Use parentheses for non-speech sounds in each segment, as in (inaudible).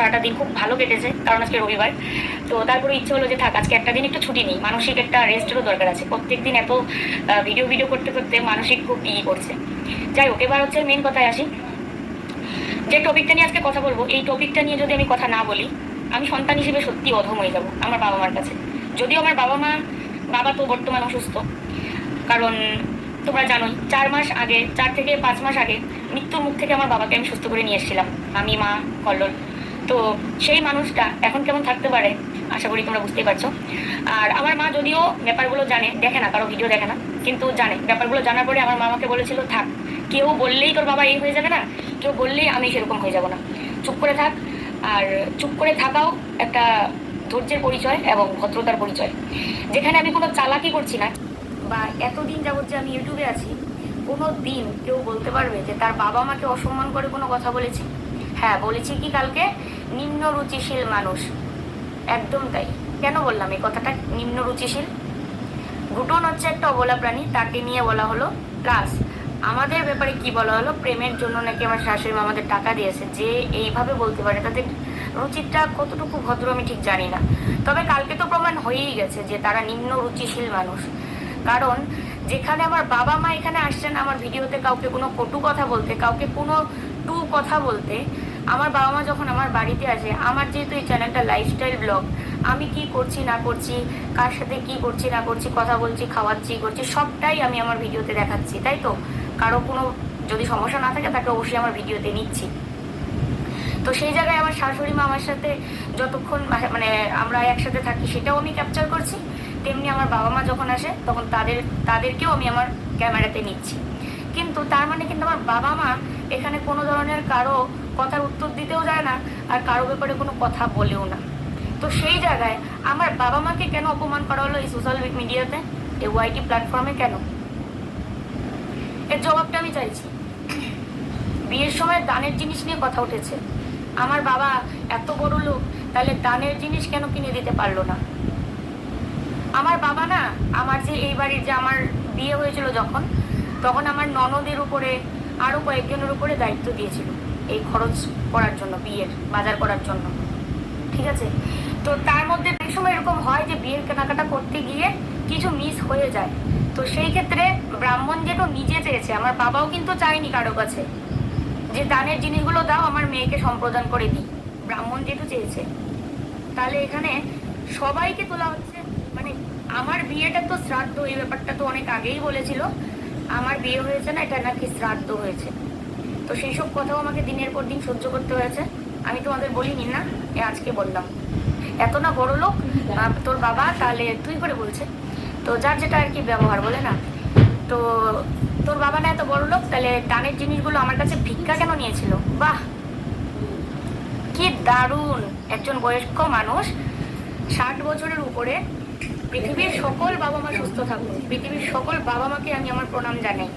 সারাটা দিন খুব ভালো কেটেছে, কারণ আজকে রবিবার। তো তারপরে ইচ্ছে হলো যে থাক, আজকে একটা দিন একটু ছুটি নেই, মানসিক একটা রেস্টেরও দরকার আছে। প্রত্যেক দিন এত ভিডিও ভিডিও করতে করতে মানসিক খুব ই করছে। যাই হোক, এবার হচ্ছে মেন কথায় আসি। যে টপিকটা নিয়ে আজকে কথা বলব, এই টপিকটা নিয়ে যদি আমি কথা না বলি, আমি সন্তান হিসেবে সত্যি অধম হয়ে যাব আমার বাবা মার কাছে। যদিও আমার বাবা মা বাবা তো বর্তমান অসুস্থ, কারণ তোমরা জানোই, চার মাস আগে, চার থেকে পাঁচ মাস আগে মৃত্যুর মুখ থেকে আমার বাবাকে আমি সুস্থ করে নিয়ে এসেছিলাম। আমি, মা, কল্লোল। তো সেই মানুষটা এখন কেমন থাকতে পারে? আশা করি তোমরা বুঝতেই পারছ। আর আমার মা যদিও ব্যাপারগুলো জানে, দেখে না, কারও ভিডিও দেখে না, কিন্তু জানে। ব্যাপারগুলো জানার পরে আমার মা আমাকে বলেছিল, থাক, কেউ বললেই তোর বাবা এই হয়ে যাবে না, কেউ বললেই আমি সেরকম হয়ে যাব না। চুপ করে থাক, আর চুপ করে থাকাও একটা ধৈর্যের পরিচয় এবং ভদ্রতার পরিচয়। যেখানে আমি কোনো চালাকি করছি না, বা এতদিন যাবত যে আমি ইউটিউবে আছি, কোনো দিন কেউ বলতে পারবে যে তার বাবা মাকে অসম্মান করে কোনো কথা বলেছি? হ্যাঁ বলেছি কি কালকে? নিম্ন রুচিশীল মানুষ। একদম তাই। কেন বললাম এই কথাটা? নিম্ন রুচিশীল গুটন হচ্ছে একটা অবলা প্রাণী, তাকে নিয়ে বলা হলো প্লাস আমাদের ব্যাপারে কি বলা হলো? প্রেমের জন্য নাকি আমার শাশুড়ি মা আমাদের টাকা দিয়েছে? যে এইভাবে বলতে পারে, তাদের রুচিটা কতটুকু ভদ্র আমি ঠিক জানি না। তবে কালকে তো প্রমাণ হয়েই গেছে যে তারা নিম্ন রুচিশীল মানুষ। কারণ যেখানে আমার বাবা মা এখানে আসছেন, আমার ভিডিওতে কাউকে কোনো কটু কথা বলতে, কাউকে কোনো টু কথা বলতে আমার বাবা মা যখন আমার বাড়িতে আসে, আমার যেহেতু এই চ্যানেলটা লাইফস্টাইল ব্লগ আমি কি করছি, না করছি, কার সাথে কি করছি, না করছি, কথা বলছি, খাওয়াচ্ছি, করছি, সবটাই আমি আমার ভিডিওতে দেখাচ্ছি, তাই তো? কারও কোনো যদি সমস্যা না থাকে, তাকে অবশ্যই আমার ভিডিওতে নিচ্ছি। তো সেই জায়গায় আমার শাশুড়ি মা আমার সাথে যতক্ষণ মানে আমরা একসাথে থাকি, সেটাও আমি ক্যাপচার করছি। তেমনি আমার বাবা মা যখন আসে, তখন তাদের, তাদেরকেও আমি আমার ক্যামেরাতে নিচ্ছি। কিন্তু তার মানে কিন্তু আমার বাবা মা এখানে কোনো ধরনের কারও কথার উত্তর দিতেও যায় না আর কারও ব্যাপারে কোনো কথা বলেও না। তো সেই জায়গায় আমার বাবা মাকে কেন অপমান করা হলো এই সোশ্যাল মিডিয়াতে এই ওয়াইটি প্ল্যাটফর্মে কেন? এর জবাবটা আমি চাইছি। বিয়ের সময় দানের জিনিস নিয়ে কথা উঠেছে। আমার বাবা এত বড় লোক, তাহলে দানের জিনিস কেন কিনে দিতে পারল না? আমার বাবা না, আমার যে এই বাড়ির যে আমার বিয়ে হয়েছিল যখন, তখন আমার ননদের উপরে আরও কয়েকজনের উপরে দায়িত্ব দিয়েছিল। এই খরচ করার জন্য, বিয়ের, বাজার করার জন্য। ঠিক আছে? তো তার মধ্যে অনেক সময় এরকম হয় যে বিয়ের কেনাকাটা করতে গিয়ে কিছু মিস হয়ে যায়। তো সেই ক্ষেত্রে ব্রাহ্মণ যেটা নিজে চেয়েছে, আমার বাবাও কিন্তু চায়নি কারও কাছে যে দানের জিনিসগুলো দাও, আমার মেয়েকে সম্প্রদান করে দিই। ব্রাহ্মণ যেটু চেয়েছে, তাহলে এখানে সবাইকে তোলা হচ্ছে। মানে আমার বিয়েটা তো শ্রাদ্ধ, এই ব্যাপারটা তো অনেক আগেই বলেছিল। আমার বিয়ে হয়েছে না, এটা নাকি শ্রাদ্ধ হয়েছে। তো সেই সব কথাও আমাকে দিনের পর দিন সহ্য করতে হয়েছে। আমি তোমাদের বলিনি না, এ আজকে বললাম। এত না বড় লোক তোর বাবা, তাহলে তুই করে বলছে। তো যার যেটা আর কি ব্যবহার, বলে না। তো তোর বাবা না এত বড় লোক, তাহলে দানের জিনিসগুলো আমার কাছে ভিক্ষা কেন নিয়েছিল? বাহ! কি দারুণ! একজন বয়স্ক মানুষ, ষাট বছরের উপরে, পৃথিবীর সকল বাবা মা সুস্থ থাকুন। পৃথিবীর সকল বাবা মাকে আমি আমার প্রণাম জানাই।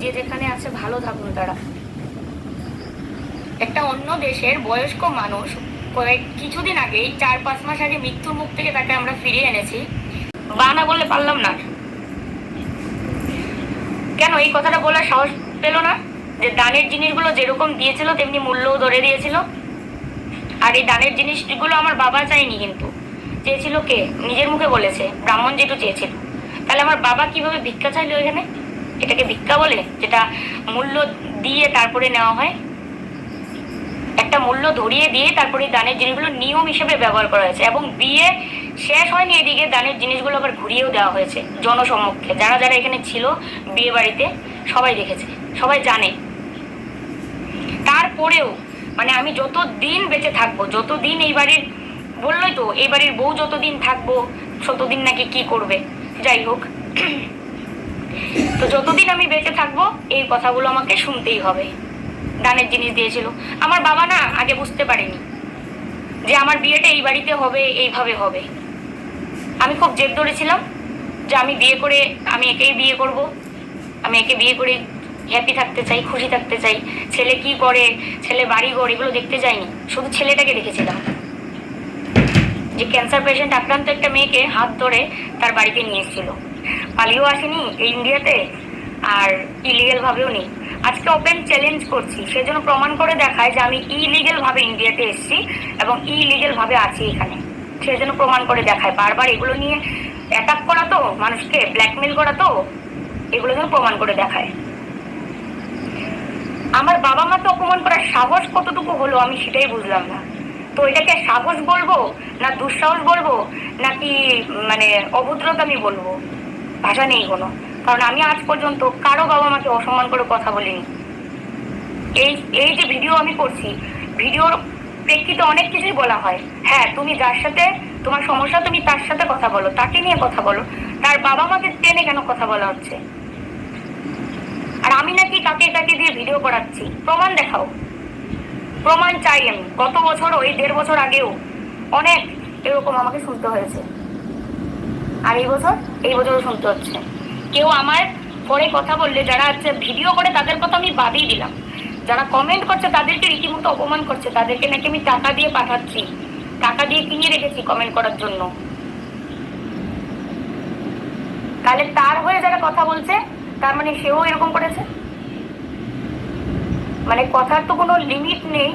যে যেখানে আছে ভালো থাকুন তারা। একটা অন্য দেশের বয়স্ক মানুষ কয়েক কিছুদিন আগেই চার পাঁচ মাস আগে মৃত্যুর মুখ থেকে তাকে আমরা ফিরিয়ে এনেছি। বানা বললে পারলাম না। কেন এই কথাটা বলার সাহস পেল না? যে দানের জিনিসগুলো যেরকম দিয়েছিল, তেমনি মূল্যও ধরে দিয়েছিল। আর এই দানের জিনিসগুলো আমার বাবা চায়নি কিন্তু। চেয়েছিল কে? নিজের মুখে বলেছে। ব্রাহ্মণ যেটু চেয়েছিল। তাহলে আমার বাবা কীভাবে ভিক্ষা চাইলো এখানে? এটাকে ভিক্ষা বলে? যেটা মূল্য দিয়ে তারপরে নেওয়া হয়? একটা মূল্য ধরিয়ে দিয়ে তারপরে দানের জিনিসগুলো নিয়ম হিসেবে ব্যবহার করা হয়েছে এবং বিয়ে শেষ হয়নি এদিকে দানের জিনিসগুলো আবার ঘুরিয়েও দেওয়া হয়েছে জনসমক্ষে। যারা যারা এখানে ছিল বিয়ে বাড়িতে সবাই দেখেছে, সবাই জানে। তারপরেও মানে আমি যত দিন বেঁচে থাকব, যতদিন এই বাড়ির, বললোই তো, এই বাড়ির বউ যতদিন থাকব, ততদিন নাকি কি করবে? যাই হোক। তো যতদিন আমি বেঁচে থাকব, এই কথাগুলো আমাকে শুনতেই হবে। দানের জিনিস দিয়েছিল। আমার বাবা না আগে বুঝতে পারেনি যে আমার বিয়েটা এই বাড়িতে হবে, এইভাবে হবে। আমি খুব জেদ ধরেছিলাম যে আমি বিয়ে করে আমি একেই বিয়ে করব, আমি একে বিয়ে করে হ্যাপি থাকতে চাই, খুশি থাকতে চাই। ছেলে কি করে, ছেলে বাড়ি ঘর, এগুলো দেখতে যাইনি শুধু ছেলেটাকে দেখেছিলাম। যে ক্যান্সার পেশেন্ট আক্রান্ত একটা মেয়েকে হাত ধরে তার বাড়িতে নিয়ে এসেছিল। পালিয়েও আসেনি এই ইন্ডিয়াতে আর ইলিগেল ভাবেও নেই। আজকে ওপেন চ্যালেঞ্জ করছি, সেজন্য প্রমাণ করে দেখায় যে আমি ইলিগেল ভাবে ইন্ডিয়াতে এসেছি এবং ইলিগেল ভাবে আছি এখানে। সেজন্য প্রমাণ করে দেখায়। বারবার এগুলো নিয়ে অ্যাটাক করা তো, মানুষকে ব্ল্যাকমেল করা তো, এগুলো যেন প্রমাণ করে দেখায়। আমার বাবা মা তো অপমান করার সাহস কতটুকু হলো আমি সেটাই বুঝলাম না। তো এটাকে সাহস বলব না দুঃসাহস বলব নাকি মানে অভদ্রতা আমি বলব? ভাষা নেই কোনো। কারণ আমি আজ পর্যন্ত কারও বাবা মাকে অসম্মান করে কথা বলিনি। এই এই যে ভিডিও আমি করছি, ভিডিওর প্রেক্ষিতে অনেক কিছুই বলা হয়। হ্যাঁ তুমি যার সাথে, তোমার সমস্যা, তুমি তার সাথে কথা বলো, তাকে নিয়ে কথা বলো, তার বাবা মাকে টেনে কেন কথা বলা হচ্ছে? আর আমি নাকি কাকে কাকে দিয়ে ভিডিও করাচ্ছি। প্রমাণ দেখাও। প্রমাণ চাই আমি। গত বছর, ওই দেড় বছর আগেও অনেক এরকম আমাকে শুনতে হয়েছে। আর এই বছর, এই বছরও শুনতে হচ্ছে। কেউ আমার পরে কথা বললে, যারা হচ্ছে ভিডিও করে তাদের কথা আমি বাদই দিলাম। যারা কমেন্ট করছে তাদেরকে রীতিমতো অপমান করছে, তাদেরকে নাকি আমি টাকা দিয়ে পাঠাচ্ছি। টাকা দিয়ে কিনে রেখেছি কমেন্ট করার জন্য। তাহলে তার হয়ে যারা কথা বলছে, তার মানে সেও এরকম করেছে? মানে কথার তো কোনো লিমিট নেই।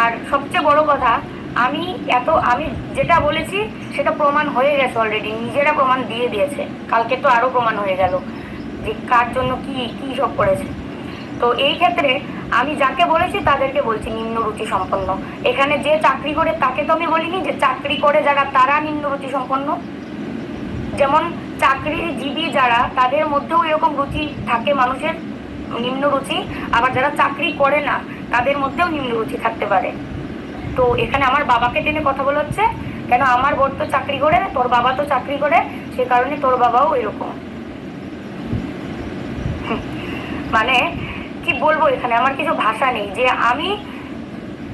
আর সবচেয়ে বড় কথা আমি এত, আমি যেটা বলেছি, সেটা প্রমাণ হয়ে গেছে অলরেডি নিজেরা প্রমাণ দিয়ে দিয়েছে। কালকে তো আরও প্রমাণ হয়ে গেল যে কার জন্য কি কি সব করেছে। তো এই ক্ষেত্রে আমি যাকে বলেছি তাদেরকে বলছি নিম্ন রুচি সম্পন্ন। এখানে যে চাকরি করে, তাকে তো আমি বলিনি যে চাকরি করে যারা, তারা নিম্ন রুচি সম্পন্ন। যেমন চাকরির চাকরিজীবী যারা, তাদের মধ্যেও এরকম রুচি থাকে মানুষের, নিম্ন রুচি। আবার যারা চাকরি করে না, তাদের মধ্যেও নিম্ন রুচি থাকতে পারে। তো এখানে আমার বাবাকে টেনে কথা বলা হচ্ছে। কেন আমার বোর তো চাকরি করে, তোর বাবা তো চাকরি করে, সে কারণে তোর বাবাও এরকম। (laughs) মানে কি বলব এখানে? আমার কিছু ভাষা নেই। যে আমি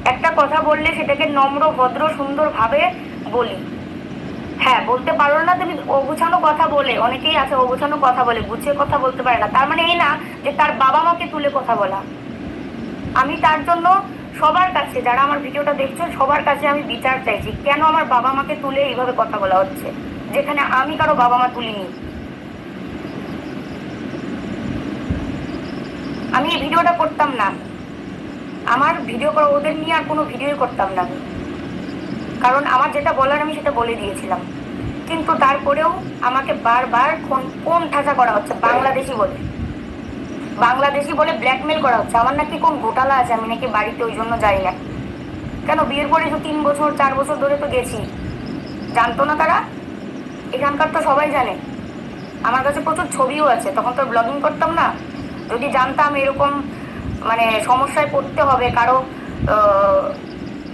একটা কথা বললে সেটাকে নম্র, ভদ্র সুন্দর ভাবে বলি। হ্যাঁ বলতে পারো না তুমি, অগুছানো কথা বলে। অনেকেই আছে অগুছানো কথা বলে, গুছিয়ে কথা বলতে পারে না। তার মানে এই না যে তার বাবা মাকে তুলে কথা বলা। আমি তার জন্য সবার কাছে, যারা আমার ভিডিওটা দেখছ সবার কাছে আমি বিচার চাইছি, কেন আমার বাবা মাকে তুলে এইভাবে কথা বলা হচ্ছে? যেখানে আমি কারও বাবা মা তুলিনি। আমি এই ভিডিওটা করতাম না। আমার ভিডিও করা, ওদের নিয়ে আর কোনো ভিডিওই করতাম না কারণ আমার যেটা বলার আমি সেটা বলে দিয়েছিলাম। কিন্তু তারপরেও আমাকে বারবার কোন কোন ঠাসা করা হচ্ছে, বাংলাদেশি বলে। বাংলাদেশি বলে ব্ল্যাকমেল করা হচ্ছে। আমার নাকি কোন ঘোটালা আছে, আমি নাকি বাড়িতে ওই জন্য যাই না। কেন, বিয়ের পরে তো তিন বছর, চার বছর ধরে তো গেছি। জানতো না তারা? এখানকার তো সবাই জানে। আমার কাছে প্রচুর ছবিও আছে, তখন তো ব্লগিং করতাম না। যদি জানতাম এরকম মানে সমস্যায় পড়তে হবে, কারও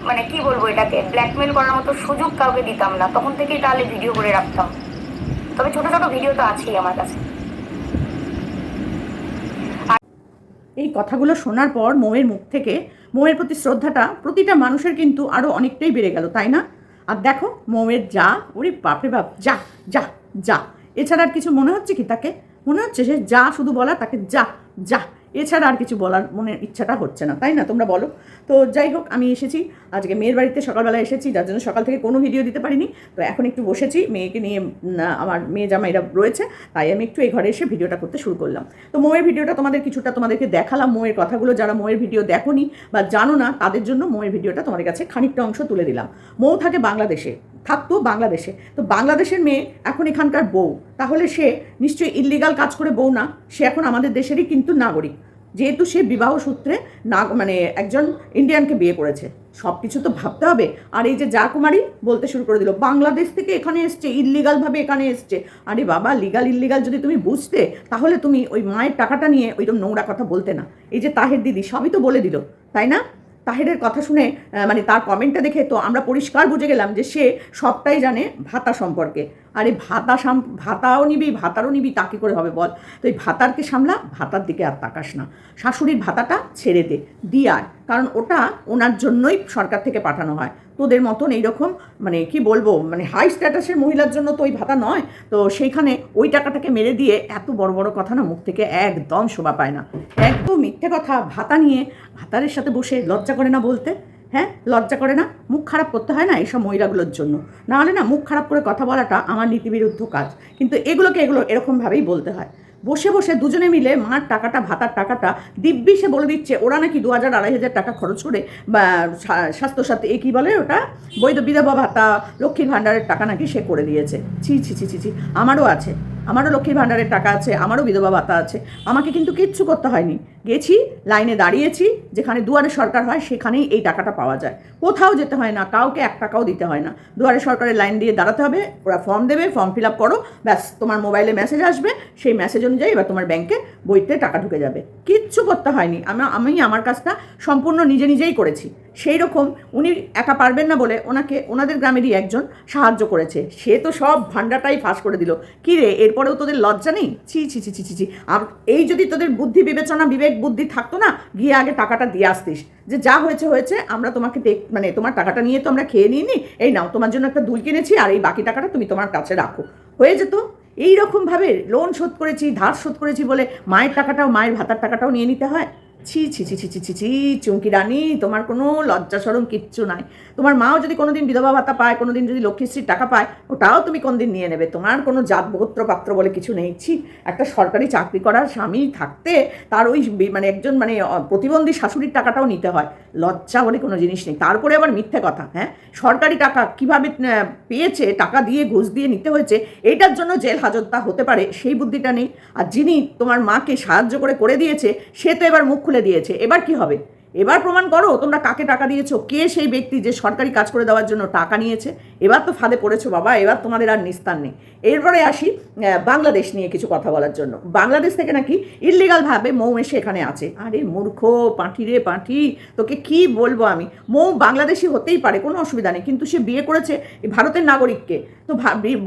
মানে কি বলব এটাকে, ব্ল্যাকমেল করার মতো সুযোগ কাউকে দিতাম না, তখন থেকেই তাহলে ভিডিও করে রাখতাম। তবে ছোটো ছোটো ভিডিও তো আছেই আমার কাছে। এই কথাগুলো শোনার পর মোমের মুখ থেকে মোমের প্রতি শ্রদ্ধাটা প্রতিটা মানুষের কিন্তু আরও অনেকটাই বেড়ে গেল, তাই না? আর দেখো, মোমের যা, ওরে বাপরে বাপ, যা যা যা। এছাড়া আর কিছু মনে হচ্ছে কি তাকে? মনে হচ্ছে সে যা শুধু বলা, তাকে যা যা। এছাড়া আর কিছু বলার মনে ইচ্ছাটা হচ্ছে না, তাই না? তোমরা বলো। তো যাই হোক, আমি এসেছি। আজকে মেয়ের বাড়িতে সকালবেলা এসেছি, যার জন্য সকাল থেকে কোনো ভিডিও দিতে পারিনি। তো এখন একটু বসেছি, মেয়েকে নিয়ে আমার মেয়ে জামাইরা রয়েছে, তাই আমি একটু এই ঘরে এসে ভিডিওটা করতে শুরু করলাম। তো মোয়ের ভিডিওটা তোমাদের কিছুটা তোমাদেরকে দেখালাম, মোয়ের কথাগুলো। যারা মোয়ের ভিডিও দেখোনি বা জানো না, তাদের জন্য মোয়ের ভিডিওটা তোমাদের কাছে খানিকটা অংশ তুলে দিলাম। মৌ থাকে বাংলাদেশে, থাকতো বাংলাদেশে। তো বাংলাদেশের মেয়ে এখন এখানকার বউ। তাহলে সে নিশ্চয়ই ইল্লিগাল কাজ করে বউ না, সে এখন আমাদের দেশেরই কিন্তু নাগরিক। যেহেতু সে বিবাহ সূত্রে না মানে একজন ইন্ডিয়ানকে বিয়ে করেছে। সব কিছু তো ভাবতে হবে। আর এই যে যা কুমারী বলতে শুরু করে দিল, বাংলাদেশ থেকে এখানে এসছে ইল্লিগালভাবে এখানে এসছে। আরে বাবা লিগাল ইল্লিগাল যদি তুমি বুঝতে, তাহলে তুমি ওই মায়ের টাকাটা নিয়ে ওইরকম নোংরা কথা বলতে না। এই যে তাহের দিদি, সবই তো বলে দিল, তাই না? তাহেরের কথা শুনে মানে তার কমেন্টটা দেখে তো আমরা পরিষ্কার বুঝে গেলাম যে সে সবটাই জানে ভাতা সম্পর্কে। আরে ভাতা সাম, ভাতাও নিবি, ভাতারও নিবি, তা কী করে হবে বল? তো এই ভাতারকে সামলা, ভাতার দিকে আর তাকাস না। শাশুড়ির ভাতাটা ছেড়ে দে, দিয়ে আয়। কারণ ওটা ওনার জন্যই সরকার থেকে পাঠানো হয়। তোদের মতন এইরকম মানে কি বলব মানে হাই স্ট্যাটাসের মহিলার জন্য তো ওই ভাতা নয়। তো সেইখানে ওই টাকাটাকে মেরে দিয়ে এত বড় বড় কথা না মুখ থেকে একদম শোভা পায় না। একদম মিথ্যে কথা, ভাতা নিয়ে ভাতারের সাথে বসে লজ্জা করে না বলতে। হ্যাঁ? লজ্জা করে না? মুখ খারাপ করতে হয় না এইসব মহিলাগুলোর জন্য? নাহলে না মুখ খারাপ করে কথা বলাটা আমার নীতিবিরুদ্ধ কাজ। কিন্তু এগুলোকে এগুলো এরকমভাবেই বলতে হয়। বসে বসে দুজনে মিলে মার টাকাটা, ভাতার টাকাটা দিব্যি সে বলে দিচ্ছে, ওরা নাকি দু হাজার আড়াই হাজার টাকা খরচ করে বা স্বা- স্বাস্থ্যসাথী, এ কী বলে ওটা? বৈধ বিধবা ভাতা, লক্ষ্মীর ভাণ্ডারের টাকা নাকি সে করে দিয়েছে। ছি ছি ছি ছি ছি, আমারও আছে। আমারও লক্ষ্মীর ভাণ্ডারের টাকা আছে, আমারও বিধবা ভাতা আছে। আমাকে কিন্তু কিচ্ছু করতে হয়নি। গেছি, লাইনে দাঁড়িয়েছি, যেখানে দুয়ারে সরকার হয় সেখানেই এই টাকাটা পাওয়া যায়। কোথাও যেতে হয় না, কাউকে এক টাকাও দিতে হয় না। দুয়ারে সরকারের লাইন দিয়ে দাঁড়াতে হবে, ওরা ফর্ম দেবে ফর্ম ফিল আপ করো, ব্যাস, তোমার মোবাইলে মেসেজ আসবে, সেই মেসেজ অনুযায়ী এবার তোমার ব্যাংকে বইতে টাকা ঢুকে যাবে। কিচ্ছু করতে হয়নি। আমি আমি আমার কাজটা সম্পূর্ণ নিজে নিজেই করেছি। সেই রকম উনি একা পারবেন না বলে ওনাকে, ওনাদের গ্রামেরই একজন সাহায্য করেছে। সে তো সব ভান্ডাটাই ফাঁস করে দিল। কি রে, এরপরেও তোদের লজ্জা নেই? ছি ছি ছি ছি ছি ছি। এই যদি তোদের বুদ্ধি বিবেচনা, বিবেক, বুদ্ধি থাকতো না, গিয়ে আগে টাকাটা দিয়ে আসতিস। যে যা হয়েছে হয়েছে, আমরা তোমাকে দেখ মানে তোমার টাকাটা নিয়ে তো আমরা খেয়ে নিই নি এই নাও, তোমার জন্য একটা দুল কিনেছি আর এই বাকি টাকাটা তুমি তোমার কাছে রাখো। হয়ে যেত। এই রকমভাবে লোন শোধ করেছি, ধার শোধ করেছি বলে মায়ের টাকাটাও, মায়ের ভাতার টাকাটাও নিয়ে নিতে হয়? ছি ছি ছি ছি ছি ছি ছি, চুমকি রানী, তোমার কোনো লজ্জা সরম কিচ্ছু নাই। তোমার মাও যদি কোনোদিন বিধবা ভাতা পায়, কোনোদিন যদি লক্ষ্মীশ্রীর টাকা পায়, ওটাও তুমি কোনদিন নিয়ে নেবে। তোমার কোনো জাত গোত্র পাত্র বলে কিছু নেই। ছি, একটা সরকারি চাকরি করার স্বামী থাকতে তার ওই মানে একজন মানে প্রতিবন্ধী শাশুড়ির টাকাটাও নিতে হয়। লজ্জা বলে কোনো জিনিস নেই। তারপরে আবার মিথ্যে কথা হ্যাঁ? সরকারি টাকা কীভাবে পেয়েছে, টাকা দিয়ে, ঘুষ দিয়ে নিতে হয়েছে এইটার জন্য জেল হাজতটা হতে পারে, সেই বুদ্ধিটা নেই। আর যিনি তোমার মাকে সাহায্য করে করে দিয়েছে, সে তো এবার মুখ খুলে দিয়েছে। এবার কি হবে? এবার প্রমাণ করো তোমরা কাকে টাকা দিয়েছ? কে সেই ব্যক্তি যে সরকারি কাজ করে দেওয়ার জন্য টাকা নিয়েছে? এবার তো ফাঁদে পড়েছো বাবা, এবার তোমাদের আর নিস্তার নেই। এরপরে আসি বাংলাদেশ নিয়ে কিছু কথা বলার জন্য। বাংলাদেশ থেকে নাকি ইলিগালভাবে মৌ এসে এখানে আছে। আরে মূর্খ, পাঁঠি রে পাঁঠি, তোকে কি বলব আমি? মৌ বাংলাদেশি হতেই পারে, কোনো অসুবিধা নেই। কিন্তু সে বিয়ে করেছে ভারতের নাগরিককে। তো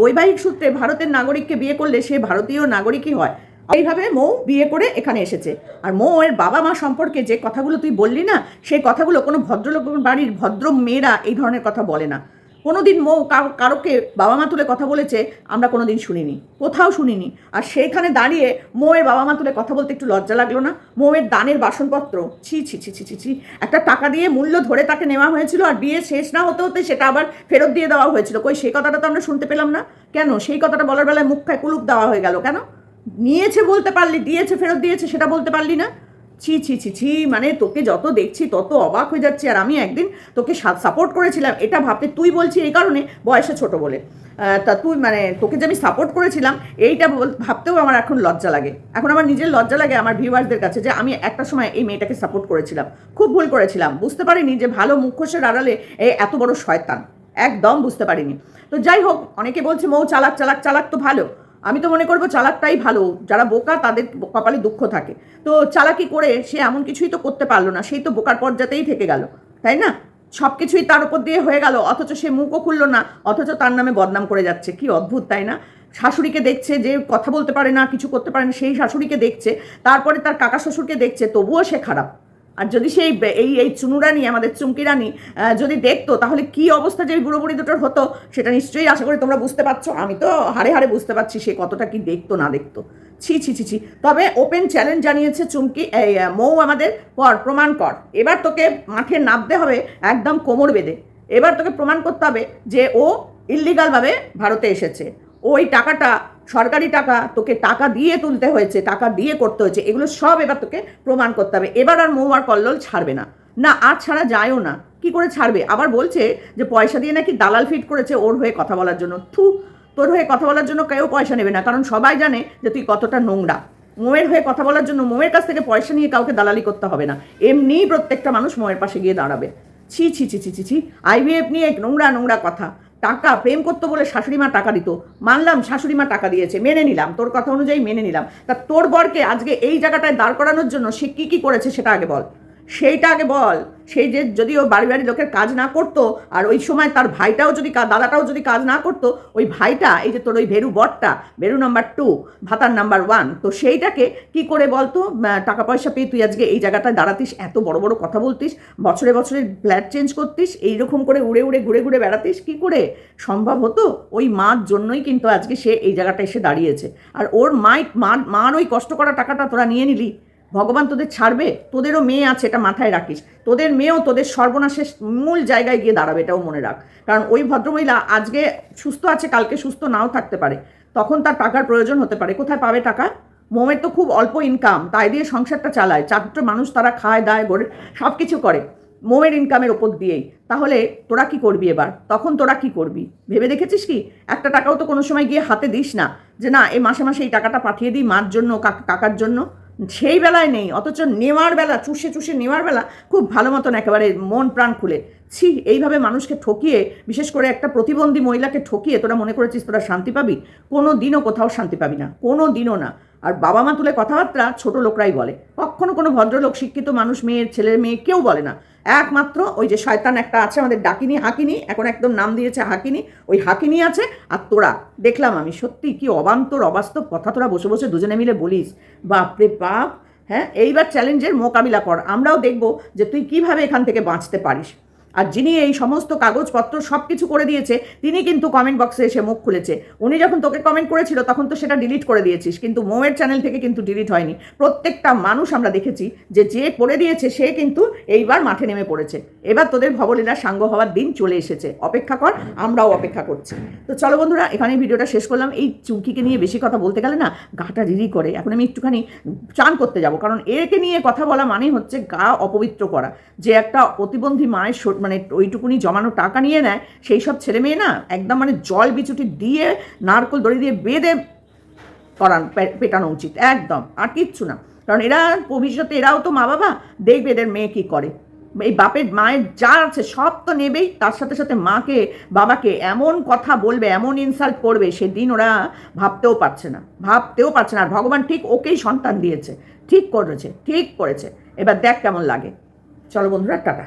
বৈবাহিক সূত্রে ভারতের নাগরিককে বিয়ে করলে সে ভারতীয় নাগরিকই হয়। এইভাবে মৌ বিয়ে করে এখানে এসেছে। আর মৌ এর বাবা মা সম্পর্কে যে কথাগুলো তুই বললি না, সেই কথাগুলো কোনো ভদ্রলোক বাড়ির ভদ্র মেয়েরা এই ধরনের কথা বলে না। কোনোদিন মৌ কারও কারোকে বাবা মা তুলে কথা বলেছে, আমরা কোনোদিন শুনিনি। কোথাও শুনিনি। আর সেইখানে দাঁড়িয়ে মৌয়ের বাবা মা তুলে কথা বলতে একটু লজ্জা লাগল না? মৌয়ের দানের বাসনপত্র, ছি ছি ছি ছি ছি ছি, একটা টাকা দিয়ে মূল্য ধরে তাকে নেওয়া হয়েছিল, আর বিয়ে শেষ না হতে হতে সেটা আবার ফেরত দিয়ে দেওয়া হয়েছিল। কই, সেই কথাটা তো আমরা শুনতে পেলাম না? কেন? সেই কথাটা বলার বেলায় মুখ খায় কুলুপ দেওয়া হয়ে গেল কেন? নিয়েছে বলতে পারলি, দিয়েছে, ফেরত দিয়েছে, সেটা বলতে পারলি না? ছি ছি ছি ছি মানে তোকে যত দেখছি তত অবাক হয়ে যাচ্ছে। আর আমি একদিন তোকে সাপোর্ট করেছিলাম, এটা ভাবতে তুই বলছি এই কারণে বয়সে ছোট বলে। তা তুই মানে তোকে যে আমি সাপোর্ট করেছিলাম, এইটা ভাবতেও আমার এখন লজ্জা লাগে। এখন আমার নিজের লজ্জা লাগে আমার ভিউয়ার্সদের কাছে যে আমি একটা সময় এই মেয়েটাকে সাপোর্ট করেছিলাম। খুব ভুল করেছিলাম, বুঝতে পারিনি যে ভালো মুখোশের আড়ালে এই এত বড় শয়তান। একদম বুঝতে পারিনি। তো যাই হোক, অনেকে বলছে, মৌ, চালাক চালাক চালাক তো ভালো। আমি তো মনে করব চালাকটাই ভালো। যারা বোকা, তাদের কপালে দুঃখ থাকে। তো চালাকি করে সে এমন কিছুই তো করতে পারল না। সেই তো বোকার পর্যাতেই থেকে গেল, তাই না? সব কিছুই তার উপর দিয়ে হয়ে গেল, অথচ সে মুখও খুললো না, অথচ তার নামে বদনাম করে যাচ্ছে। কি অদ্ভুত, তাই না? শাশুড়িকে দেখছে যে কথা বলতে পারে না, কিছু করতে পারে না, সেই শাশুড়িকে দেখছে, তারপরে তার কাকা শ্বশুরকে দেখছে, তবুও সে খারাপ। আর যদি সেই এই এই চুনুরানি আমাদের চুমকি রানী যদি দেখতো, তাহলে কি অবস্থা যে বুড়ো বুড়ি দুটোর হতো, সেটা নিশ্চয়ই আশা করি তোমরা বুঝতে পারছ। আমি তো হাড়ে হাড়ে বুঝতে পারছি সে কতটা কি দেখতো, না দেখতো। ছি ছি ছি ছি। তবে ওপেন চ্যালেঞ্জ জানিয়েছে চুমকি, এই মৌ আমাদের কর, প্রমাণ কর। এবার তোকে মাঠে নামতে হবে একদম কোমর বেঁধে। এবার তোকে প্রমাণ করতে হবে যে ও ইল্লিগালভাবে ভারতে এসেছে। ওই টাকাটা, সরকারি টাকা তোকে টাকা দিয়ে তুলতে হয়েছে, টাকা দিয়ে করতে হয়েছে, এগুলো সব এবার তোকে প্রমাণ করতে হবে। এবার আর মৌ আর কল্লোল ছাড়বে না। না, আর ছাড়া যায়ও না। কি করে ছাড়বে? আবার বলছে যে পয়সা দিয়ে নাকি দালাল ফিট করেছে ওর হয়ে কথা বলার জন্য। থু, তোর হয়ে কথা বলার জন্য কেউ পয়সা নেবে না, কারণ সবাই জানে যে তুই কতটা নোংরা। মোয়ের হয়ে কথা বলার জন্য মোয়ের কাছ থেকে পয়সা নিয়ে কাউকে দালালি করতে হবে না। এমনিই প্রত্যেকটা মানুষ মোয়ের পাশে গিয়ে দাঁড়াবে। ছি ছি ছি ছি ছি ছি আইভিএফ নিয়ে নোংরা নোংরা কথা। টাকা প্রেম করতো বলে শাশুড়ি মা টাকা দিত। মানলাম শাশুড়ি মা টাকা দিয়েছে, মেনে নিলাম, তোর কথা অনুযায়ী মেনে নিলাম। তা তোর বরকে আজকে এই জায়গাটায় দাঁড় করানোর জন্য সে কী কী করেছে সেটা আগে বল। সেইটা আগে বল। সেই যে যদি ও বাড়ি বাড়ি লোকের কাজ না করতো, আর ওই সময় তার ভাইটাও যদি দাদাটাও যদি কাজ না করতো, ওই ভাইটা, এই যে তোর ওই ভেরু বটটা ভেরু নাম্বার টু ভাতার নাম্বার ওয়ান তো সেইটাকে কি করে বলতো? টাকা পয়সা পেয়ে তুই আজকে এই জায়গাটায় দাঁড়াতিস, এত বড় বড় কথা বলতিস, বছরে বছরে ফ্ল্যাট চেঞ্জ করতিস, এইরকম করে উড়ে উড়ে ঘুরে ঘুরে বেড়াতিস, কি করে? সম্ভব হতো? ওই মার জন্যই কিন্তু আজকে সে এই জায়গাটা এসে দাঁড়িয়েছে। আর ওর মাই মার মার ওই কষ্ট করা টাকাটা তোরা নিয়ে নিলি। ভগবান তোদের ছাড়বে? তোদেরও মেয়ে আছে, এটা মাথায় রাখিস। তোদের মেয়েও তোদের সর্বনাশের মূল জায়গায় গিয়ে দাঁড়াবে, এটাও মনে রাখ। কারণ ওই ভদ্রমহিলা আজকে সুস্থ আছে, কালকে সুস্থ নাও থাকতে পারে। তখন তার টাকার প্রয়োজন হতে পারে। কোথায় পাবে টাকা? মোমের তো খুব অল্প ইনকাম তাই দিয়ে সংসারটা চালায়। চারটে মানুষ তারা খায়, দায়, গড়ে সব কিছু করে মোমের ইনকামের ওপর দিয়েই। তাহলে তোরা কি করবি এবার? তখন তোরা কি করবি? ভেবে দেখেছিস কি? একটা টাকাও তো কোনো সময় গিয়ে হাতে দিস না। যে না, এই মাসে মাসে এই টাকাটা পাঠিয়ে দিই মার জন্য, কাকা, কাকার জন্য। সেই বেলায় নেই, অথচ নেওয়ার বেলা, চুষে চুষে নেওয়ার বেলা খুব ভালো মতন একেবারে মন প্রাণ খুলে। ছি, এইভাবে মানুষকে ঠকিয়ে, বিশেষ করে একটা প্রতিবন্ধী মহিলাকে ঠকিয়ে, তোরা মনে করেছিস তোরা শান্তি পাবি? কোনো দিনও কোথাও শান্তি পাবি না কোনো দিনও না। আর বাবা মা তুলে কথাবার্তা ছোট লোকরাই বলে। কখনো কোনো ভদ্রলোক, শিক্ষিত মানুষ, মেয়ের ছেলের মেয়ে কেউ বলে না। একমাত্র ওই যে শয়তান একটা আছে, আমাদের ডাকিনি হাকিনি, এখন একদম নাম দিয়েছে হাকিনি, ওই হাকিনি আছে। আর তোরা, দেখলাম আমি সত্যি কি অবান্তর, অবাস্তব কথা তোরা বসে বসে দুজনে মিলে বলিস। বাপরে বাপ হ্যাঁ? এইবার চ্যালেঞ্জের মোকাবিলা কর, আমরাও দেখব যে তুই কীভাবে এখান থেকে বাঁচতে পারিস। আর যিনি এই সমস্ত কাগজপত্র সব কিছু করে দিয়েছে, তিনি কিন্তু কমেন্ট বক্সে এসে মুখ খুলেছে। উনি যখন তোকে কমেন্ট করেছিল, তখন তো সেটা ডিলিট করে দিয়েছিস, কিন্তু মোমের চ্যানেল থেকে কিন্তু ডিলিট হয়নি। প্রত্যেকটা মানুষ আমরা দেখেছি যে যে করে দিয়েছে, সে কিন্তু এইবার মাঠে নেমে পড়েছে। এবার তোদের ভবলীলা সাঙ্গ হওয়ার দিন চলে এসেছে। অপেক্ষা কর, আমরাও অপেক্ষা করছি। তো চলো বন্ধুরা এখানে ভিডিওটা শেষ করলাম। এই চুমকিকে নিয়ে বেশি কথা বলতে গেলে না, গাটা রিরি করে। এখন আমি একটুখানি চান করতে যাব, কারণ একে নিয়ে কথা বলা মানে হচ্ছে গা অপবিত্র করা। যে একটা প্রতিবন্ধী মায়ের মানে ওইটুকুনি জমানো টাকা নিয়ে নেয়, সেই সব ছেলে মেয়ে না একদম মানে জল বিচুটি দিয়ে, নারকল দড়ি দিয়ে বেঁধে করান পেটানো উচিত, একদম, আর কিচ্ছু না। কারণ এরা ভবিষ্যতে এরাও তো মা বাবা, দেখবে এদের মেয়ে কী করে। এই বাপের, মায়ের যা আছে সব তো নেবেই, তার সাথে সাথে মাকে, বাবাকে এমন কথা বলবে, এমন ইনসাল্ট করবে, সেদিন ওরা ভাবতেও পারছে না, ভাবতেও পারছে না। আর ভগবান ঠিক ওকেই সন্তান দিয়েছে, ঠিক করেছে ঠিক করেছে। এবার দেখ কেমন লাগে। চলো বন্ধুরা, টাটা।